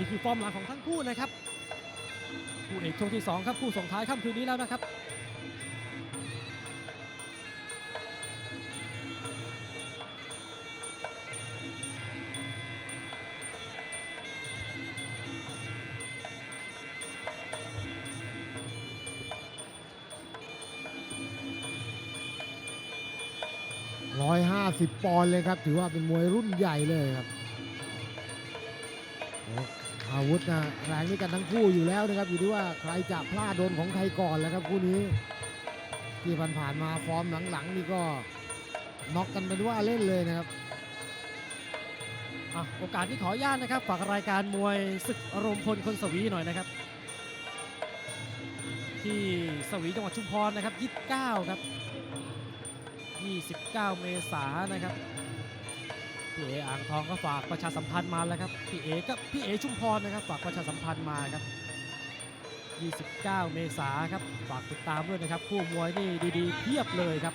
นี่คือฟอร์มหลังของทั้งคู่นะครับคู่เอกช่วงที่สองครับคู่ส่งท้ายค่ำคืนนี้แล้วนะครับ150ปอนด์เลยครับ ถือว่าเป็นมวยรุ่นใหญ่เลยครับ อาวุธนะแรงด้วยกันทั้งคู่อยู่แล้วนะครับ อยู่ที่ว่าใครจะพลาดโดนของใครก่อนแล้วครับคู่นี้ที่ผ่านๆมาฟอร์มหลังๆนี่ก็น็อกกันเป็นว่าเล่นเลยนะครับอะโอกาสที่ขออนุญาตนะครับฝากรายการมวยศึกอารมณ์พลคนสวีหน่อยนะครับ ที่สวีจังหวัดชุมพรนะครับ 29 ครับ 29 เมษายนนะครับ พี่เออ่างทองก็ฝากประชาสัมพันธ์มาแล้วครับพี่เอก็พี่เอชุมพรนะครับฝากประชาสัมพันธ์มาครับ 29 เมษาครับฝากติดตามด้วยนะครับคู่มวยนี่ดีๆเพียบเลยครับ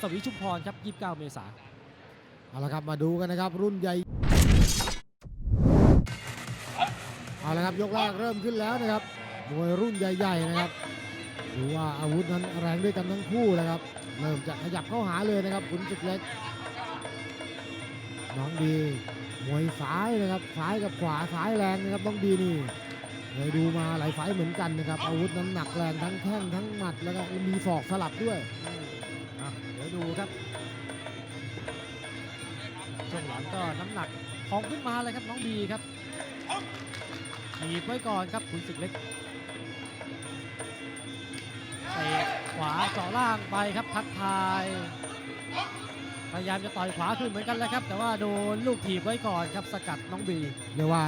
สวีชุมพรครับ 29 เมษาเอาละครับมาดูกันนะครับ รุ่นใหญ่เอาละครับยกแรกเริ่มขึ้นแล้วนะครับมวยรุ่นใหญ่ๆนะครับดูว่าอาวุธนั้นแรงด้วยกันทั้งคู่นะครับเริ่มจะขยับเข้าหาเลยนะครับขุนศึกเล็ก น้องดีมวยซ้ายนะครับซ้ายกับขวาซ้ายแรงนะครับน้องดีนี่เคยดูมาหลายไฟเหมือนกันนะครับอาวุธนั้นหนักแรงทั้งแข้งทั้งหมัดแล้วก็มีศอกสลับด้วยอะเดี๋ยวดูครับช่วงหลังก็น้ำหนักของขึ้นมาเลยครับน้องบีครับถีบไว้ก่อนครับขุนศึกเล็กเตะขวาเจาะล่างไปครับทักทาย พยายามจะต่อยขวาขึ้นเหมือนกันแล้วครับ แต่ว่าโดนลูกถีบไว้ก่อนครับสกัดน้องบีเรียกว่า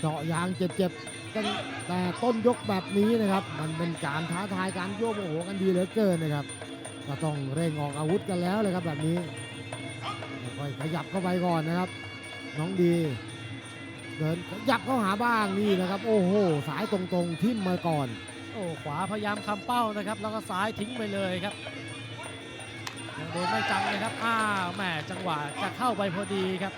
เจาะยางเจ็บๆตั้งแต่ต้นยกแบบนี้นะครับ มันเป็นการท้าทายการโยกโมโหกันดีเหลือเกินนะครับก็ต้องเร่งออกอาวุธกันแล้วเลยครับแบบนี้ค่อยขยับเข้าไปก่อนนะครับ น้องดีเดินขยับเข้าหาบ้างนี่นะครับ โอ้โห สายตรงๆทิ่มมาก่อน โอ้ขวาพยายามคำเป้านะครับ แล้วก็ซ้ายทิ้งไปเลยครับ ยังโดนไม่จังเลยครับอ้าวแหมจังหวะจะเข้าไปพอดีครับ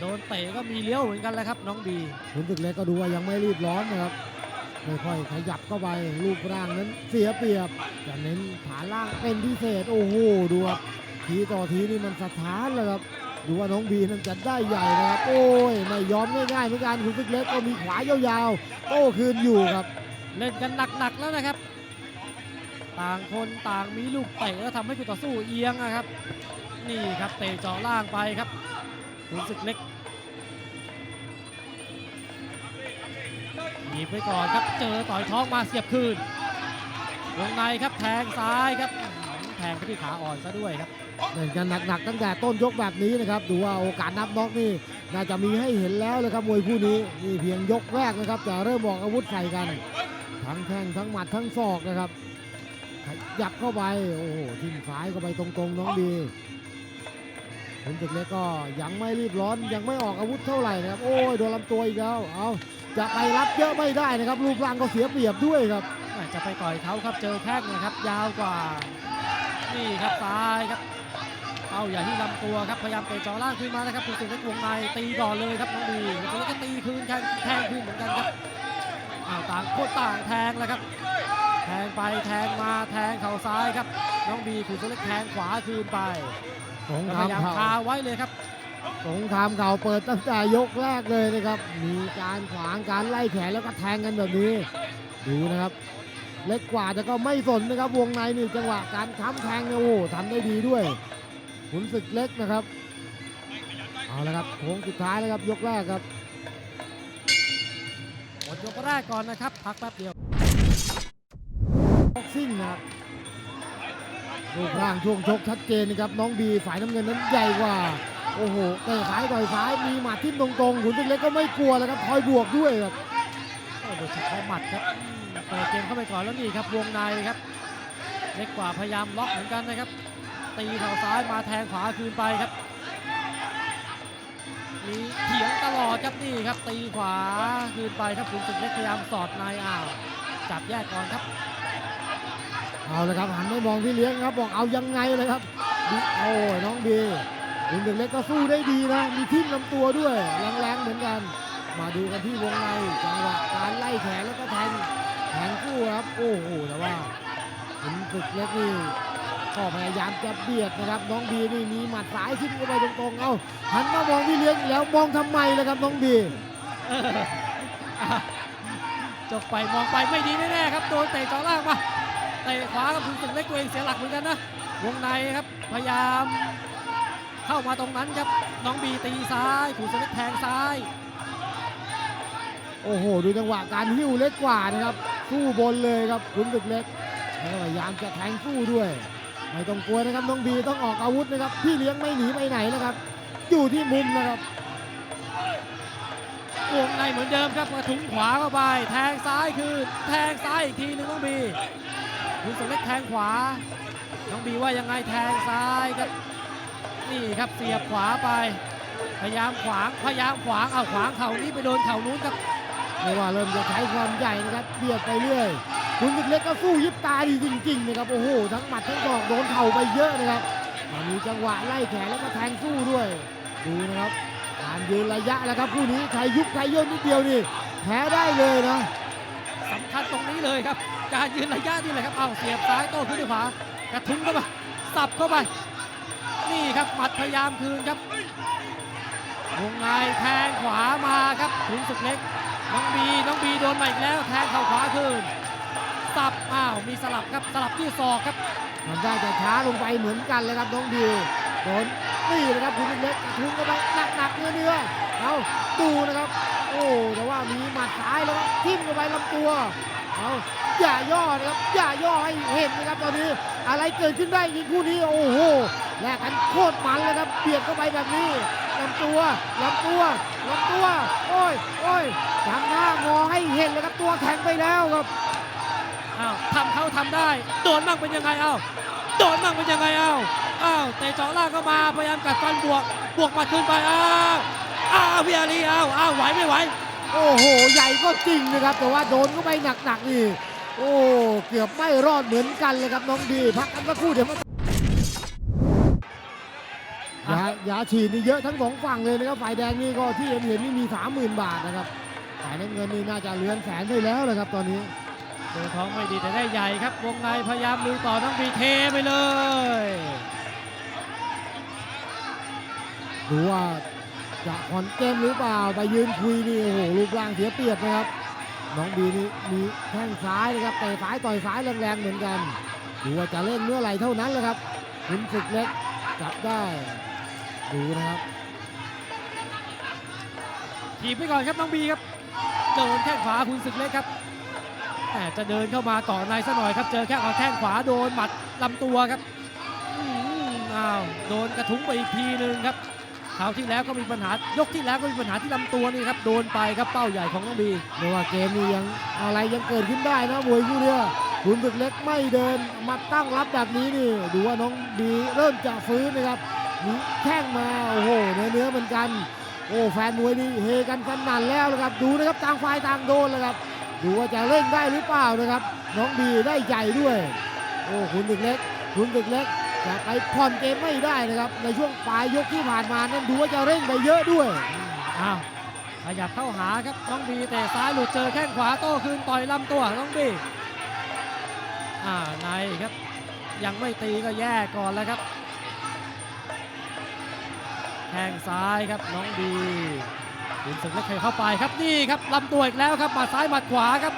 โดนเตะก็มีเลี้ยวเหมือนกันแหล้วครับน้องบีขุนศึกเล็กก็ดูว่ายังไม่รีบร้อนนะครับค่อยๆขยับเข้าไปรูปร่างนั้นเสียเปรียบจะเน้นฐานล่างเป็นพิเศษโอ้โหดูครับทีต่อทีนี่มันสถานเลยครับดูว่าน้องบีนั้นจะได้ใหญ่นะครับ โอ้ยไม่ยอมง่ายๆเหมือนกันขุนศึกเล็กก็มีขวายาวๆโต้คืนอยู่ครับ เล่นกันหนักๆแล้วนะครับ ต่างคนต่างมีลูกเตะแล้วทำให้คู่ต่อสู้เอียงนะครับ นี่ครับเตะเจาะล่างไปครับขุนศึกเล็กหนีบไปก่อนครับเจอต่อยท้องมาเสียบคืนวงในครับแทงซ้ายครับแทงไปที่ขาอ่อนซะด้วยครับเล่นกันหนักๆตั้งแต่ต้นยกแบบนี้นะครับดูว่าโอกาสนับน็อกนี่น่าจะมีให้เห็นแล้วเลยครับมวยคู่นี้นี่เพียงยกแรกนะครับจะเริ่มบอกอาวุธใส่กัน ทั้งแข้งทั้งหมัดทั้งศอกนะครับ ยับเข้าไป โอ้โหทิ่มซ้ายเข้าไปตรงๆ น้องดีขุนศึกเล็กก็ยังไม่รีบร้อนยังไม่ออกอาวุธเท่าไหร่นะครับ โอ้ยโดนลำตัวอีกแล้ว เอาจะไปรับเยอะไม่ได้นะครับ รูปร่างก็เสียเปรียบด้วยครับ จะไปต่อยเขาครับเจอแข้งนะครับ ยาวกว่า นี่ครับซ้ายครับ เอาอย่าที่ลำตัวครับพยายามเตะเจอล่างขึ้นมานะครับคุณสุเล็กวงในตีก่อนเลยครับน้องดีคุณสุเล็กก็ตีคืนแทงแทงคืนเหมือนกันครับอ้าวต่างโคนต่างแทงแล้วครับ ทงไปแทงมาแทงเข่าซ้ายครับ น้องบีคุณสุเล็กแทงขวาคืนไปสงแล้วคพรามยายามเข่าคาไว้เลยครับ สงครามเก่าเปิดตั้งแต่ยกแรกเลยนะครับ มีการขวางการไล่แขนแล้วก็แทงกันแบบนี้ดูนะครับ เล็กกว่าแต่ก็ไม่สนนะครับวงในนี่จังหวะการค้ำแทงเนี่ยโอ้โหทำได้ดีด้วยขุนศึกเล็กนะครับเอาละครับโค้งสุดท้ายแล้วครับยกแรกครับหมดยกแรกก่อนนะครับ พักแป๊บเดียวบ็อก ซิ่งนะครับรูปร่างช่วงชกชัดเจนนะครับน้องบีฝ่ายน้ำเงินนั้นใหญ่กว่า โอ้โหเตะซ้ายต่อยซ้ายมีหมัดทิ่มตรงๆขุนศึกเล็กก็ไม่กลัวแล้วครับคอยบวกด้วยครับโดยเฉพาะหมัดครับเปิดเกมเข้าไปก่อนแล้วนี่ครับวงในครับ เล็กกว่าพยายามล็อกเหมือนกันนะครับ ตีเข่าซ้ายมาแทงขวาคืนไปครับมีเถียงตลอดครับนี่ครับตีขวาคืนไปครับคุณศึกเล็กพยายามสอดในอ้าวจับแยกก่อนครับ เอาเลยครับหันไปมองพี่เลี้ยงครับบอกเอายังไงเลยครับโอ้ยน้องดีขุนศึกเล็กก็สู้ได้ดีนะมีทิ่มลำตัวด้วยแรงๆเหมือนกัน มาดูกันที่วงในจังหวะการไล่แขนแล้วก็แทงแทงคู่ครับโอ้โหแต่ว่าขุนศึกเล็กนี่ก็พยายามจะเบียดนะครับน้องบีนี่มีหมัดซ้ายขึ้นเข้าไปตรงๆเอ้าหันมามองพี่เลี้ยงแล้วมองทำไมล่ะครับน้องบีจบไปมองไปไม่ดีแน่ๆครับโดนเตะจ่อล่างมาเตะ ขวากับคุณศึกเล็กตัวเองเสียหลักเหมือนกันนะวงในครับพยายาม เข้ามาตรงนั้นครับน้องบีตีซ้ายคุณศึกเล็กแทงซ้าย โอ้โห ดูจังหวะการหิ้วเล็กกว่านะครับสู้บนเลยครับขุนศึกเล็กแล้วก็พยายามจะแทงสู้ด้วยไม่ต้องกลัวนะครับน้องบีต้องออกอาวุธนะครับพี่เลี้ยงไม่หนีไปไหนนะครับ อยู่ที่มุมนะครับวงในเหมือนเดิมครับกระทุ้งขวาเข้าไป แทงซ้ายคือแทงซ้ายอีกทีหนึงน้องบี คุณศึกเล็กแทงขวา น้องบีว่ายังไงแทงซ้ายครับ นี่ครับเสียบขวาไป พยายามขวาง พยายามขวาง เอาขวางเข่านี้ไปโดนเข่านู้นครับไม่ว่าเริ่มจะใช้ความใหญ่นะครับเบียดไปเรื่อย คุณศึกเล็กก็สู้ยิบตาดีจริงๆนะครับ โอ้โห ทั้งหมัดทั้งศอกโดนเข่าไปเยอะนะครับมามีจังหวะไล่แขนแล้วก็แทงสู้ด้วย ดูนะครับการยืนระยะแล้วครับคู่นี้ใครยุบใครย่นนิดเดียวนี่แพ้ได้เลยนะสำคัญตรงนี้เลยครับ การยืนระยะนี่แหละครับเอาเสียบซ้ายโต้ขึ้นด้วยขวากระทุ้งเข้าไปสับเข้าไป นี่ครับหมัดพยายามคืนครับวงในแทงขวามาครับขุนศึกเล็กน้องบีน้องบีโดนมาอีกแล้ว แทงเข่าขวาคืนสับอ้าวมีสลับครับสลับที่ศอกครับทำได้แต่ช้าลงไปเหมือนกันเลยครับน้องดิวโดนนี่นะครับคุณเล็กกระทุ้งเข้าไปหนักๆเนื้อเนื้อเอาดูนะครับ โอ้แต่ว่ามีหมัดซ้ายแล้วก็ทิ่มเข้าไปลำตัว เอาอย่าย่อนะครับอย่าย่อให้เห็นนะครับตอนนี้อะไรเกิดขึ้นได้จริงคู่นี้โอ้โหแลกกันโคตรมันเลยครับเบียดเข้าไปแบบนี้ลำตัวลำตัวลำตัวโอ้ยโอ้ยทำหน้างอให้เห็นเลยครับตัวแข็งไปแล้วครับอ้าวทำเขาทำได้โดนบ้างเป็นยังไงเอ้าโดนบ้างเป็นยังไงเอ้าอ้าวเตะจาะล่างเข้ามาพยายามกัดฟันบวกบวกมาขึ้นไปอ้าวอ้าวพี่อารีอ้าวอ้าวไหวไม่ไหว โอ้โห ใหญ่ก็จริงนะครับ แต่ว่าโดนเข้าไปหนักๆนี่ โอ้ เกือบไม่รอดเหมือนกันเลยครับน้องดีพักกันสักครู่เดี๋ยวมายายาฉีดนี่เยอะทั้งสองฝั่งเลยนะครับฝ่ายแดงนี่ก็ที่เห็นเห็นนี่มี30,000บาทนะครับฝ่ายน้ำเงินนี่น่าจะเลือนแสนได้แล้วนะครับตอนนี้เดินท้องไม่ดีแต่ได้ใหญ่ครับ วงในพยายามลุยต่อน้องบีเทไปเลยดูว่า จะผ่อนเกมหรือเปล่าไปยืนคุยนี่โอ้โหรูปร่างเสียเปรียบนะครับ น้องบีนี่มีแข้งซ้ายนะครับเตะซ้ายต่อยซ้ายแรงๆเหมือนกันดูว่าจะเล่นเมื่อไหร่เท่านั้นแหละครับขุนศึกเล็กจับได้ดูนะครับถีบไปก่อนครับน้องบีครับโดนแข้งขวาคุณศึกเล็กครับแต่จะเดินเข้ามาต่อในซะหน่อยครับ เจอแค่เอาแข้งขวาโดนหมัดลำตัวครับอ้าวโดนกระทุ้งไปอีกทีหนึ่งครับ คราวที่แล้วก็มีปัญหายกที่แล้วก็มีปัญหาที่ลำตัวนี่ครับโดนไปครับเป้าใหญ่ของน้องบีไม่ว่าเกมนี้ยังอะไรยังเกิดขึ้นได้นะมวยคู่เนี้ยขุนศึกเล็กไม่เดินมาตั้งรับแบบนี้นี่ดูว่าน้องบีเริ่มจะฟื้นนะครับมีแข้งมาโอ้โหเนื้อเนื้อเหมือนกัน โอ้แฟนมวยนี่เฮกันสนั่นแล้วนะครับดูนะครับต่างฝ่ายต่างโดนเลยครับดูว่าจะเร่งได้หรือเปล่านะครับ น้องบีได้ใหญ่ด้วย โอ้ขุนศึกเล็กขุนศึกเล็ก จะไปผ่อนเกมไม่ได้นะครับ ในช่วงปลายยกที่ผ่านมานั้นดูว่าจะเร่งไปเยอะด้วยอ้าวขยับเข้าหาครับน้องบีเตะซ้ายหลุดเจอแข้งขวาโต้คืนต่อยลำตัวน้องบีอ่าในครับ ยังไม่ตีก็แย่ก่อนแล้วครับแข้งซ้ายครับน้องบีขุนศึกเล็กเคยเข้าไปครับนี่ครับลำตัวอีกแล้วครับหมัดซ้ายหมัดขวาครับ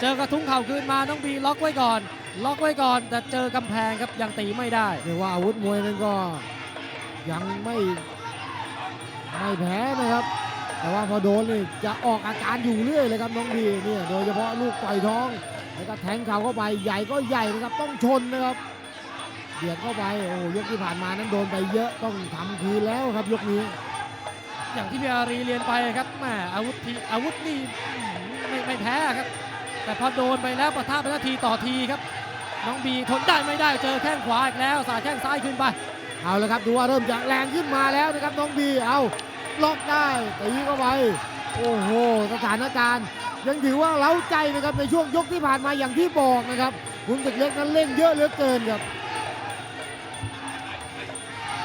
เจอกระทุ้งเข่าคืนมาน้องบีล็อกไว้ก่อน ล็อกไว้ก่อนแต่เจอกำแพงครับยังตีไม่ได้เรียกว่าอาวุธมวยนั้นก็ยังไม่ไม่แพ้นะครับ แต่ว่าพอโดนนี่จะออกอาการอยู่เรื่อยเลยครับน้องบีเนี่ยโดยเฉพาะลูกต่อยท้องแล้วก็แทงเข่าเข้าไปใหญ่ก็ใหญ่นะครับต้องชนนะครับเบียดเข้าไปโอ้ยกที่ผ่านมานั้นโดนไปเยอะต้องทำคืนแล้วครับยกนี้ อย่างที่พี่อารีเรียนไปครับแหมอาวุธทีอาวุธนี่ไม่ไม่แพ้ครับ แต่พอโดนไปแล้วปะทะไปแล้วทีต่อทีครับ น้องบีทนได้ไม่ได้เจอแข้งขวาอีกแล้วสาดแข้งซ้ายขึ้นไป เอาละครับดูว่าเริ่มจะแรงขึ้นมาแล้วนะครับน้องบีเอาล็อกได้ตีเข้าไปโอ้โหสถานการณ์ยังถือว่าเล้าใจนะครับในช่วงยกที่ผ่านมาอย่างที่บอกนะครับคุณตึกเล็กนั้นเล่นเยอะเหลือเกินครับ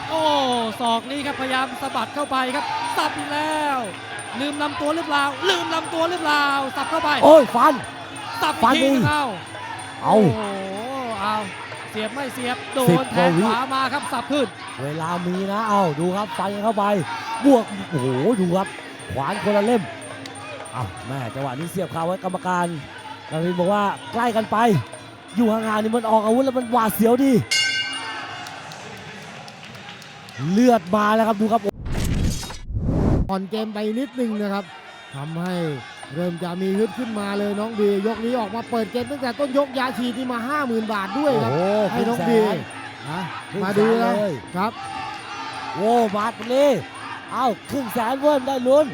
โอ้ศอกนี้ครับพยายามสะบัดเข้าไปครับสับอีกแล้ว ลืมลำตัวหรือเปล่า ลืมลำตัวหรือเปล่าสับเข้าไป โอ้ยฟันสับฟันอีกทีดีนึงเอาเอาโอ้โห เอาเสียบไม่เสียบโดสิบนกแทว่างวิขวามาครับสับขึ้น เวลามีนะเอาดูครับฟันกันเข้าไปบวกโอ้โหดูครับขวานคนละเล่มเอาแม่จังหวะนี้เสียบคาไว้กรรมการกาวินบอกว่าใกล้กันไป อยู่ห่างๆนี่มันออกอาวุธแล้วมันหวาดเสียวดี เลือดมาแล้วครับดูครับผ่อนเกมไปนิดนึงนะครับทำให้ เริ่มจะมีฮึดขึ้นมาเลยน้องบียกนี้ออกมาเปิดเกมตั้งแต่ต้นยกยาฉีดนี่มา 50,000 บาทด้วยโอ้ครับโหให้น้องครึ่บีแสนนะครึ่งมาดูแสนแล้วเลย ครับ โอ้มาดเลยเอาครึ่งแสนเวิร์มได้ลุ้น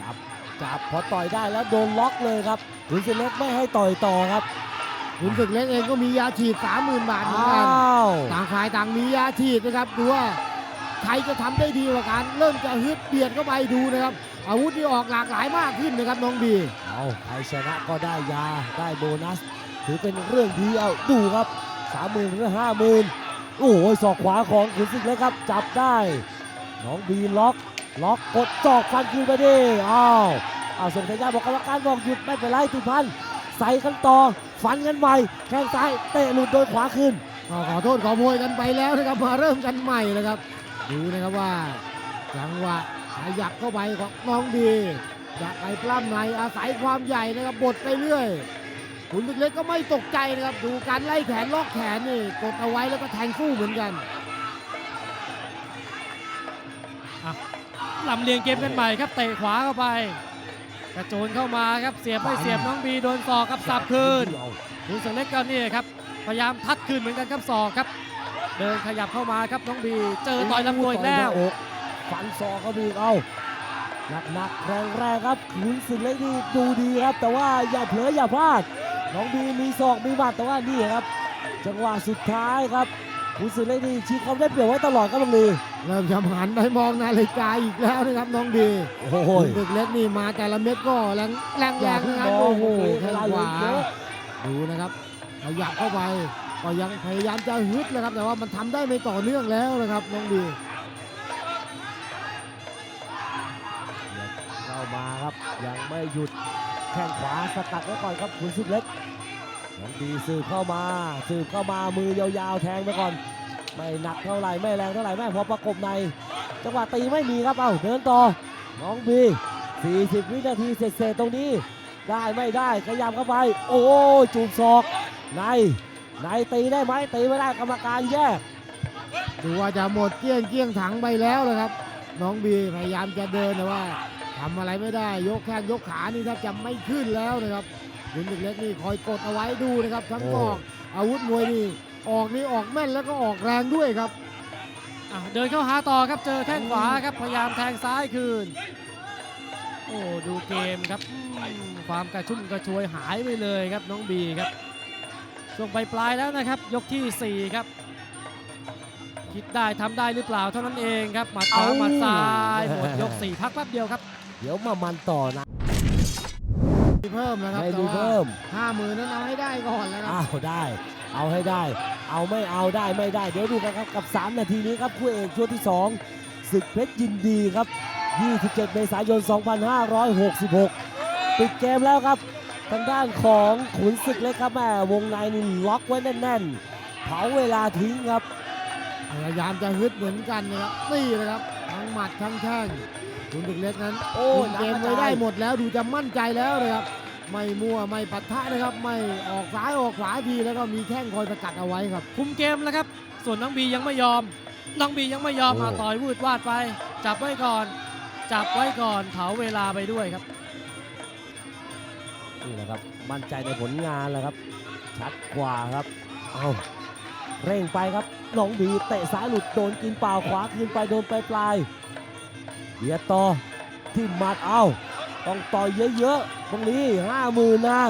จับ จับพอต่อยได้แล้วโดนล็อกเลยครับขุนศึกเล็กไม่ให้ต่อยต่อครับขุนศึกเล็กเองก็มียาฉีด 30,000 บาทเหมือนกัน อ้าวต่างฝ่ายต่างมียาฉีดนะครับดูว่าใครจะทำได้ดีกว่ากัน เริ่มจะฮึดเบียดเข้าไปดูนะครับ อาวุธที่ออกหลากหลายมากขึ้นนะครับน้องบีเอาใครชนะก็ได้ยาได้โบนัส ถือเป็นเรื่องดีเอาดูครับสามหมื่นหรือห้าหมื่นโอ้โหศอกขวาของขุนศึกเล็กครับ จับได้น้องบีล็อกล็อกกดศอกฟันคืนไปดิอ้าวอ้าวส่งสัญญาณบอกกรรมการบอกหยุดไม่เป็นไรติดพันใส่กันต่อฟันกันใหม่แข้งซ้ายเตะหลุดโดยขวาคืนก็ขอโทษขอโพยกันไปแล้วนะครับมาเริ่มกันใหม่นะครับดูนะครับว่าจังหวะ ขยับเข้าไปของน้องดีจะไปปล้ำในอาศัยความใหญ่นะครับบดไปเรื่อยขุนศึกเล็กก็ไม่ตกใจนะครับ ดูการไล่แขนล็อกแขนนี่กดเอาไว้แล้วก็แทงสู้เหมือนกันลำเลียงเกมกันใหม่ครับเตะขวาเข้าไป กระโจนเข้ามาครับเสียบไม่เสียบน้องบีโดนศอกครับสับคืนคุณสังเล็กก็นี่ครับพยายามทัดคืนเหมือนกันครับศอกครับ เดินขยับเข้ามาครับน้องบี เจอต่อยลำตัวอีกแล้วต่ยหน้าอก ฟันศอกเขาบีกเอาหนักหนักๆแรงแรงๆครับขุนศึกเล็กนี่ดูดีครับ แต่ว่าอย่าเผลออย่าพลาดน้องบีมีศอกมีหมัดแต่ว่านี่ครับ จังหวะสุดท้ายครับขุนศึกเล็กนี่ชี้ความได้เปรียบไว้ตลอดครับบังลีเริ่มจะหันไปมองนาฬิกาอีกแล้วนะครับน้องดีโอ้โหขุนศึกเล็กนี่มาแต่ละเม็ดก็แรงแรงแรงนะครับโอ้โหแข้งขวาดูนะครับขยับเข้าไปก็ยังพยายามจะฮึดนะครับ แต่ว่ามันทำได้ไม่ต่อเนื่องแล้วนะครับน้องดี ยังไม่หยุดแข้งขวาสกัดไว้ก่อนครับขุนศึกเล็กน้องดีสืบเข้ามาสืบเข้ามามือยาวๆแทงไปก่อน ไม่หนักเท่าไหร่ไม่แรงเท่าไหร่แม่พอประกบใน จังหวะตีไม่มีครับเอ้าเดินต่อน้องบี 40 วินาทีเสร็จๆตรงนี้ ได้ไม่ได้ขยับเข้าไป โอ้จูบศอกในในตีได้ไหมตีไม่ได้กรรมการแยกดูว่าจะหมดเกี้ยงเกี้ยงถังไปแล้วนะครับ น้องบีพยายามจะเดินแต่ว่า ทำอะไรไม่ได้ยกแข้งยกขานี่แทบจะไม่ขึ้นแล้วนะครับขุนศึกเล็กนี่คอยกดเอาไว้ดูนะครับ ทั้งโอ้ศอกอาวุธมวยนี่ออกนี่ออกแม่นแล้วก็ออกแรงด้วยครับอะเดินเข้าหาต่อครับเจอแข้งขวาครับพยายามแทงซ้ายคืน โอ้ดูเกมครับอืมความกระชุ่มกระชวยหายไปเลยครับน้องบีครับช่วงปลายๆแล้วนะครับ ยกทีสี่ 4 ครับ คิดได้ทำได้หรือเปล่าเท่านั้นเองครับหมัดขวาเอาหมัดซ้ายหมดยก 4 พักแป๊บเดียวครับ เดี๋ยวมามันต่อนะมีเพิ่มนะครับไม่แต่มีว่าเพิ่มห้าหมื่นนั้นเอาให้ได้ก่อนแล้วครับอ้าวได้ เอาให้ได้ เอาไม่เอาได้ไม่ได้ เดี๋ยวดูกันครับกับ 3 นาทีนี้ครับคู่เอกช่วงที่2ศึกเพชรยินดีครับ 27 เมษายน 2566 ปิดเกมแล้วครับทางด้านของขุนศึกเล็กครับแม่วงในนี่ล็อกไว้แน่นๆเผาเวลาทิ้งครับพยายามจะฮึดเหมือนกันนะครับนี่นะครับ ทั้งหมัดทั้งแข้งขุนศึกเล็กนั้น โอ้คุมหนักเกมกระจายไว้ได้หมดแล้วดูจะมั่นใจแล้วนะครับ ไม่มั่วไม่ปัทะนะครับ ไม่ออกซ้ายออกขวาทีแล้วก็มีแข้งคอยสกัดเอาไว้ครับ คุมเกมแล้วครับ ส่วนน้องบียังไม่ยอม น้องบียังไม่ยอมโอ้มาต่อยวืดวาดไป จับไว้ก่อน จับไว้ก่อนเผาเวลาไปด้วยครับนี่แหละครับมั่นใจในผลงานแล้วครับ ชัดกว่าครับ เอา เร่งไปครับน้องบีเตะซ้ายหลุดโดนกินเปล่าขวาคืนไปโดนปลายปลายๆเบียดต่อที่หมัดเอาต้องต่อยเยอะๆตรงนี้ห้าหมื่นนะ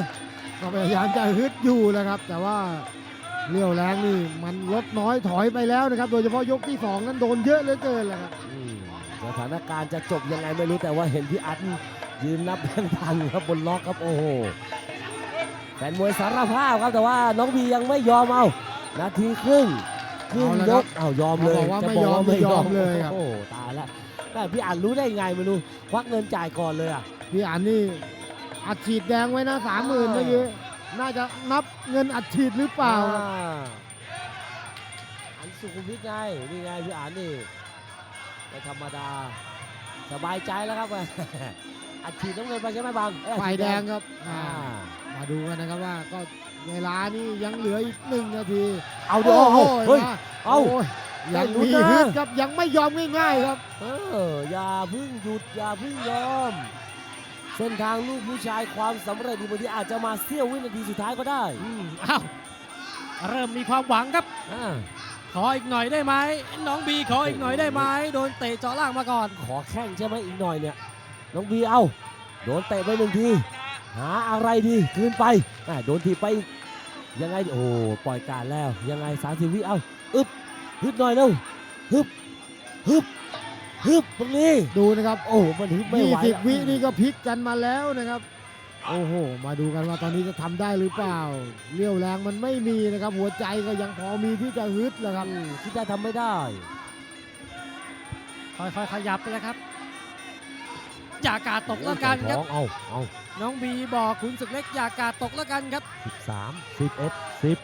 ก็พยายามจะฮึดอยู่นะครับ แต่ว่าเรี่ยวแรงนี่มันลดน้อยถอยไปแล้วนะครับ โดยเฉพาะยกที่สองนั้นโดนเยอะเหลือเกินแหละครับอืมสถานการณ์จะจบยังไงไม่รู้แต่ว่าเห็นพี่อัดยืนนับแบงค์พันครับบนล็อกครับโอ้โหแฟนมวยสารภาพครับแต่ว่าน้องบียังไม่ยอมเอา นาทีครึ่งครึ่งเอาละยครับกเอายอมเลยเขาบอกว่าจะไม่ยอมไม่ยอมเลยครับโอ้โหตายแล้วแต่พี่อ่านรู้ได้ไงไม่รู้ควักเงินจ่ายก่อนเลยอะพี่อันนี่อัดฉีดแดงไว้นะสามหมื่นเมื่อกี้น่าจะนับเงินอัดฉีดหรือเปล่าครับอ่อันสุขุมวิทไงนี่ไงพี่อ่านนี่ไม่ธรรมดาสบายใจแล้วครับอัดฉีดน้ำเงินไปใช่ไหมบางเอ้ยฝ่ายแดงครับอ่าอ่ามาดูกันนะครับว่าก็ เวลานี่ยังเหลืออีกหนึ่งนาที เอาดูเอาเฮ้ยมาเอาโยยังได้ลุ้นมีนะฮึดครับยังไม่ยอมง่ายๆครับ เอออย่าเพึ่งหยุดอย่าเพึ่งยอม เส้นทางลูกผู้ชายความสำเร็จในบางทีอาจจะมาเสี้ยววินาทีสุดท้ายก็ได้อืมอ้าวเริ่มมีความหวังครับอ่าขออีกหน่อยได้ไหมน้องบีขออีกหน่อยได้ไหมโดนเตะเจาะล่างมาก่อน ขอแข้งใช่ไหมอีกหน่อยเนี่ย น้องบีเอาโดนเตะไปหนึ่งที หาอะไรดีคืนไปอ่าโดนทีบไปอีกยังไงโอ้ปล่อยการแล้วยังไงสามสิบวิเอาอึบฮึดหน่อยเร็วฮึบฮึบฮึบตรงนี้ดูนะครับโอ้มันฮึบไม่ไหว20แล้ววินี่ก็พลิกกันมาแล้วนะครับ โอ้โห มาดูกันว่าตอนนี้จะทำได้หรือเปล่าเรี่ยวแรงมันไม่มีนะครับ หัวใจก็ยังพอมีที่จะฮึดแหละครับอืมคิดได้ทำไม่ได้ค่อยๆขยับไปแล้วครับ อย่ากาดตกแล้วกันครับท้องเอาเอาน้องบีบอกขุนศึกเล็กอย่ากาดตกแล้วกันครับ สิบสามสิบเอ็ดสิบ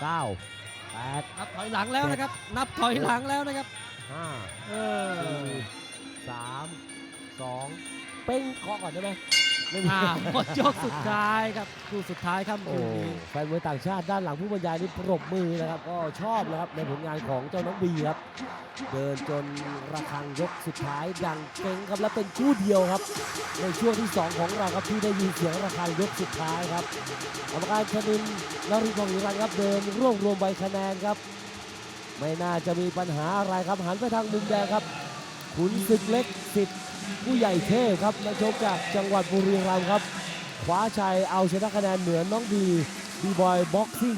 เก้าแปดนับถอยหลังแล้วนะครับ นับถอยหลังแล้วนะครับ ห้าเอสี่อสามสองเป้งเคาะก่อนได้ไหม ไม่มีอ่าหมดยกสุดท้ายครับคู่สุดท้ายครับโอ้คู่นี้แฟนมวยต่างชาติด้านหลังผู้บรรยายนี่ปรบมือนะครับ ก็ชอบนะครับในผลงานของเจ้าน้องบีครับ เดินจนระฆังยกสุดท้ายดังเก่งครับและเป็นคู่เดียวครับ ในช่วงที่2ของเราครับที่ได้ยินเสียงระฆังยกสุดท้ายครับกรรมการชนินนริพงศ์หิรันครับเดินรวบรวมใบคะแนนครับ ไม่น่าจะมีปัญหาอะไรครับหันไปทางมุมแดงครับขุนศึกเล็กสิทธิ์ ผู้ใหญ่เทพครับนักชกจากจังหวัดบุรีรัมย์ครับคว้าชัยเอาชนะคะแนนเหนือน้องดีบีบอยบ็อกซิ่ง